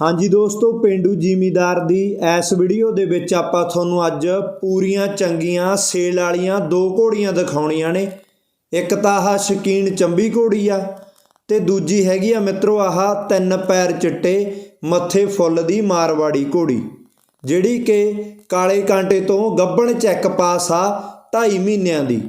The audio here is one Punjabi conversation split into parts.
ਹਾਂਜੀ ਦੋਸਤੋ, ਪਿੰਡੂ ਜ਼ਿਮੀਦਾਰ ਦੀ ਇਸ ਵੀਡੀਓ ਦੇ ਵਿੱਚ ਆਪਾਂ ਤੁਹਾਨੂੰ ਅੱਜ ਪੂਰੀਆਂ ਚੰਗੀਆਂ ਸੇਲ ਵਾਲੀਆਂ ਦੋ ਘੋੜੀਆਂ ਦਿਖਾਉਣੀਆਂ ਨੇ। ਇੱਕ ਤਾਂ ਆਹ ਸ਼ਕੀਨ ਚੰਬੀ ਘੋੜੀ ਆ ਤੇ ਦੂਜੀ ਹੈਗੀ ਆ ਮਿੱਤਰੋ ਆਹ ਤਿੰਨ ਪੈਰ ਚਿੱਟੇ, ਮੱਥੇ ਫੁੱਲ ਦੀ ਮਾਰਵਾੜੀ ਘੋੜੀ, ਜਿਹੜੀ ਕਿ ਕਾਲੇ ਕਾਂਟੇ ਤੋਂ ਗੱਬਣ ਚੈੱਕ ਪਾਸ ਆ 2.5 ਮਹੀਨਿਆਂ ਦੀ।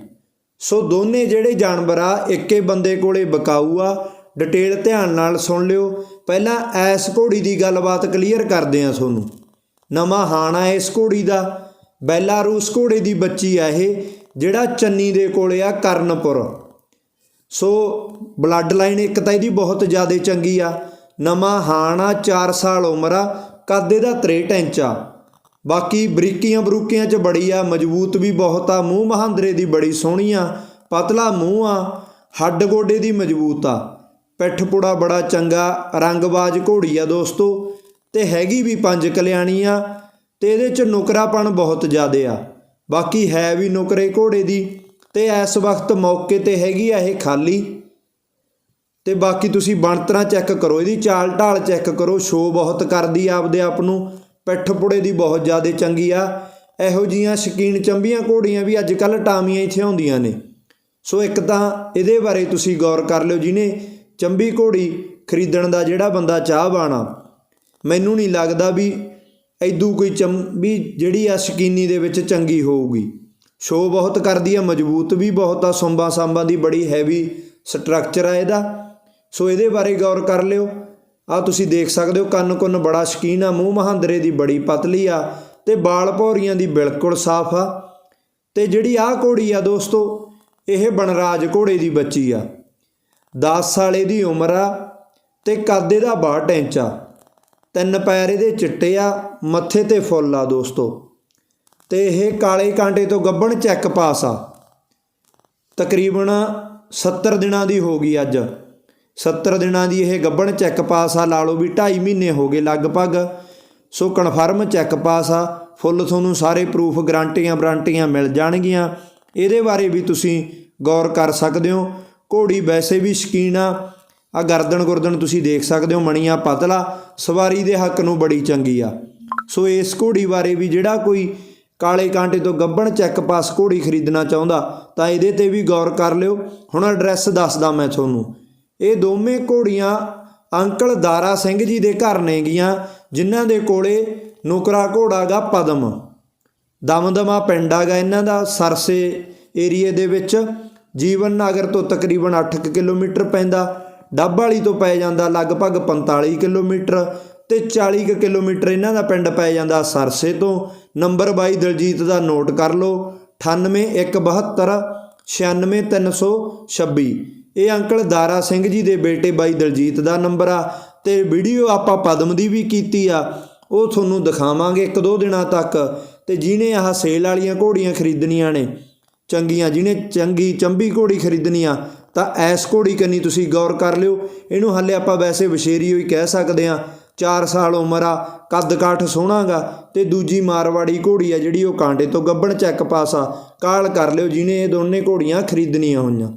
ਸੋ ਦੋਨੇ ਜਿਹੜੇ ਜਾਨਵਰ ਆ, ਇੱਕੇ ਬੰਦੇ ਕੋਲੇ ਬਕਾਊ ਆ ਡਿਟੇਲ ਧਿਆਨ ਨਾਲ ਸੁਣ ਲਿਓ। ਪਹਿਲਾਂ ਐਸ ਘੋੜੀ ਦੀ ਗੱਲਬਾਤ ਕਲੀਅਰ ਕਰਦੇ ਆ ਤੁਹਾਨੂੰ। ਨਵਾਂ ਹਾਣਾ ਇਸ ਘੋੜੀ ਦਾ। ਬੈਲਾਰੂਸ ਘੋੜੇ ਦੀ ਬੱਚੀ ਆ ਇਹ, ਜਿਹੜਾ ਚੰਨੀ ਦੇ ਕੋਲੇ ਆ ਕਰਨਪੁਰ। ਸੋ ਬਲੱਡ ਲਾਈਨ ਇੱਕ ਤਾਂ ਇਹਦੀ ਬਹੁਤ ਜ਼ਿਆਦਾ ਚੰਗੀ ਆ। ਨਵਾਂ ਹਾਣਾ 4 ਸਾਲ ਉਮਰ ਆ, ਕਾਦੇ ਦਾ 63 ਇੰਚ ਆ। ਬਾਕੀ ਬਰੀਕੀਆਂ ਬਰੂਕੀਆਂ ਚ ਬੜੀ ਆ, ਮਜ਼ਬੂਤ ਵੀ ਬਹੁਤ ਆ, ਮੂੰਹ ਮਹਾਂਦਰੇ ਦੀ ਬੜੀ ਸੋਹਣੀ ਆ, ਪਤਲਾ ਮੂੰਹ ਆ, ਹੱਡ ਗੋਡੇ ਦੀ ਮਜ਼ਬੂਤ ਆ। ਪਿੱਠ ਪੁੜਾ ਬੜਾ ਚੰਗਾ, ਰੰਗਬਾਜ਼ ਘੋੜੀ ਆ ਦੋਸਤੋ। ਤੇ ਹੈਗੀ ਵੀ ਪੰਜ ਕਲਿਆਣੀ ਆ ਤੇ ਇਹਦੇ ਚ ਨੁਕਰਾਪਣ ਬਹੁਤ ਜ਼ਿਆਦੇ ਆ। ਬਾਕੀ ਹੈ ਵੀ ਨੁਕਰੇ ਘੋੜੇ ਦੀ ਤੇ ਇਸ ਵਕਤ ਮੌਕੇ ਤੇ ਹੈਗੀ ਆ ਇਹ ਖਾਲੀ। ਤੇ ਬਾਕੀ ਤੁਸੀਂ ਬਣਤਰਾਂ ਚੈੱਕ ਕਰੋ, ਇਹਦੀ ਚਾਲ ਢਾਲ ਚੈੱਕ ਕਰੋ ਸ਼ੋ ਬਹੁਤ ਕਰਦੀ ਆਪਦੇ ਆਪ ਨੂੰ। ਪਿੱਠ ਪੁੜੇ ਦੀ ਬਹੁਤ ਜ਼ਿਆਦਾ ਚੰਗੀ ਆ। ਇਹੋ ਜੀਆਂ ਸ਼ਕੀਨ ਚੰਬੀਆਂ ਘੋੜੀਆਂ ਵੀ ਅੱਜ ਕੱਲ ਟਾਮੀਆਂ ਇੱਥੇ ਆਉਂਦੀਆਂ ਨੇ। ਸੋ ਇੱਕ ਤਾਂ ਇਹਦੇ ਬਾਰੇ ਤੁਸੀਂ ਗੌਰ ਕਰ ਲਿਓ ਜਿਹਨੇ ਚੰਬੀ ਘੋੜੀ ਖਰੀਦਣ ਦਾ ਜਿਹੜਾ ਬੰਦਾ ਚਾਹ ਬਾਣਾ ਮੈਨੂੰ ਨਹੀਂ ਲੱਗਦਾ ਵੀ ਐਦੂ ਕੋਈ ਚੰਬੀ ਜਿਹੜੀ ਆ ਸ਼ਕੀਨੀ ਦੇ ਵਿੱਚ ਚੰਗੀ ਹੋਊਗੀ। ਸ਼ੋ ਬਹੁਤ ਕਰਦੀ ਆ, ਮਜ਼ਬੂਤ ਵੀ ਬਹੁਤ ਆ ਸੰਭਾ ਸਾਂਬਾ ਦੀ ਬੜੀ ਹੈਵੀ ਸਟਰਕਚਰ ਆ ਇਹਦਾ। ਸੋ ਇਹਦੇ ਬਾਰੇ ਗੌਰ ਕਰ ਲਿਓ। ਆ ਤੁਸੀਂ ਦੇਖ ਸਕਦੇ ਹੋ, ਕੰਨ ਕੁੰਨ ਬੜਾ ਸ਼ਕੀਨ ਆ, ਮੂੰਹ ਮਹਾਂਦਰੇ ਦੀ ਬੜੀ ਪਤਲੀ ਆ ਤੇ ਬਾਲ ਭੌਰੀਆਂ ਦੀ ਬਿਲਕੁਲ ਸਾਫ਼ ਆ। ਤੇ ਜਿਹੜੀ ਆਹ ਘੋੜੀ ਆ ਦੋਸਤੋ, ਇਹ ਬਨਰਾਜ ਘੋੜੇ ਦੀ ਬੱਚੀ ਆ। 10 ਸਾਲ ਇਹਦੀ ਉਮਰ ਆ ਤੇ ਕੱਦ ਇਹਦਾ 62 ਇੰਚ ਆ। ਤਿੰਨ ਪੈਰ ਇਹਦੇ ਚਿੱਟੇ ਆ, ਮੱਥੇ ਤੇ ਫੁੱਲ ਆ ਦੋਸਤੋ। ਤੇ ਇਹ ਕਾਲੇ ਕਾਂਟੇ ਤੋਂ ਗੱਬਣ ਚੈੱਕ ਪਾਸ ਆ। ਤਕਰੀਬਨ 70 ਦਿਨਾਂ ਦੀ ਹੋ ਗਈ ਅੱਜ। 70 ਦਿਨਾਂ ਦੀ ਇਹ ਗੱਬਣ ਚੈੱਕ ਪਾਸ ਆ, ਲਾ ਲਓ ਵੀ 2.5 ਮਹੀਨੇ ਹੋ ਗਏ ਲਗਭਗ। ਸੋ ਕਨਫਰਮ ਚੈੱਕ ਪਾਸ ਆ, ਫੁੱਲ ਤੁਹਾਨੂੰ ਸਾਰੇ ਪ੍ਰੂਫ ਗਰੰਟੀਆਂ ਵਾਰੰਟੀਆਂ ਮਿਲ ਜਾਣਗੀਆਂ। ਇਹਦੇ ਬਾਰੇ ਵੀ ਤੁਸੀਂ ਗੌਰ ਕਰ ਸਕਦੇ ਹੋ। ਘੋੜੀ ਵੈਸੇ ਵੀ ਸ਼ਕੀਨ ਆ। ਆ ਗਰਦਨ ਗੁਰਦਨ ਤੁਸੀਂ ਦੇਖ ਸਕਦੇ ਹੋ, ਮਣੀਆਂ ਪਤਲਾ, ਸਵਾਰੀ ਦੇ ਹੱਕ ਨੂੰ ਬੜੀ ਚੰਗੀ ਆ। ਸੋ ਇਸ ਘੋੜੀ ਬਾਰੇ ਵੀ ਜਿਹੜਾ ਕੋਈ ਕਾਲੇ ਕਾਂਟੇ ਤੋਂ ਗੱਬਣ ਚੈੱਕ ਪਾਸ ਘੋੜੀ ਖਰੀਦਣਾ ਚਾਹੁੰਦਾ, ਤਾਂ ਇਹਦੇ ਤੇ ਵੀ ਗੌਰ ਕਰ ਲਿਓ। ਹੁਣ ਐਡਰੈਸ ਦੱਸਦਾ ਮੈਂ ਤੁਹਾਨੂੰ। ਇਹ ਦੋਵੇਂ ਘੋੜੀਆਂ ਅੰਕਲ ਦਾਰਾ ਸਿੰਘ ਜੀ ਦੇ ਘਰ ਨੇਗੀਆਂ ਜਿਨ੍ਹਾਂ ਦੇ ਕੋਲੇ ਨੁਕਰਾ ਘੋੜਾ ਗਾ ਪਦਮ। ਦਮਦਮਾ ਪਿੰਡ ਆਗਾ ਇਹਨਾਂ ਦਾ, ਸਰਸੇ ਏਰੀਏ ਦੇ ਵਿੱਚ। ਜੀਵਨ ਨਗਰ ਤੋਂ ਤਕਰੀਬਨ 8 ਕਿਲੋਮੀਟਰ ਪੈਂਦਾ। ਡੱਬ ਵਾਲੀ ਤੋਂ ਪੈ ਜਾਂਦਾ ਲਗਭਗ 45 ਕਿਲੋਮੀਟਰ ਤੇ 40 ਕੁ ਕਿਲੋਮੀਟਰ ਇਹਨਾਂ ਦਾ ਪਿੰਡ ਪੈ ਜਾਂਦਾ ਸਰਸੇ ਤੋਂ। ਨੰਬਰ 22 ਦਲਜੀਤ ਦਾ ਨੋਟ ਕਰ ਲਓ। 9817 96326 ਇਹ ਅੰਕਲ ਦਾਰਾ ਸਿੰਘ ਜੀ ਦੇ ਬੇਟੇ ਬਾਈ ਦਲਜੀਤ ਦਾ ਨੰਬਰ ਆ ਤੇ ਵੀਡੀਓ ਆਪਾਂ ਪਦਮ ਦੀ ਵੀ ਕੀਤੀ ਆ। ਉਹ ਤੁਹਾਨੂੰ ਦਿਖਾਵਾਂਗੇ ਇੱਕ ਦੋ ਦਿਨਾਂ ਤੱਕ ਤੇ ਜਿਹਨੇ ਆਹ ਸੇਲ ਵਾਲੀਆਂ ਘੋੜੀਆਂ ਖਰੀਦਣੀਆਂ ਨੇ। ਚੰਗੀਆਂ, ਜਿਹਨੇ ਚੰਗੀ ਚੰਬੀ ਘੋੜੀ ਖਰੀਦਣੀ ਆ ਤਾਂ ਐਸ ਘੋੜੀ ਕੰਨੀ ਤੁਸੀਂ ਗੌਰ ਕਰ ਲਿਓ। ਇਹਨੂੰ ਹੱਲੇ ਆਪਾਂ ਵੈਸੇ ਵਿਸ਼ੇਰੀ ਹੋਈ ਕਹਿ ਸਕਦੇ ਆ 4 ਸਾਲ ਉਮਰ ਆ, ਕੱਦ ਕਾਠ ਸੋਹਣਾਗਾ, ਤੇ ਦੂਜੀ ਮਾਰਵਾੜੀ ਘੋੜੀ ਆ ਜਿਹੜੀ ਉਹ ਕਾਂਟੇ ਤੋਂ ਗੱਬਣ ਚੈੱਕ ਪਾਸਾ ਕਾਲ ਕਰ ਲਿਓ ਜਿਹਨੇ ਇਹ ਦੋਨੇ ਘੋੜੀਆਂ ਖਰੀਦਣੀਆਂ ਹੋਈਆਂ।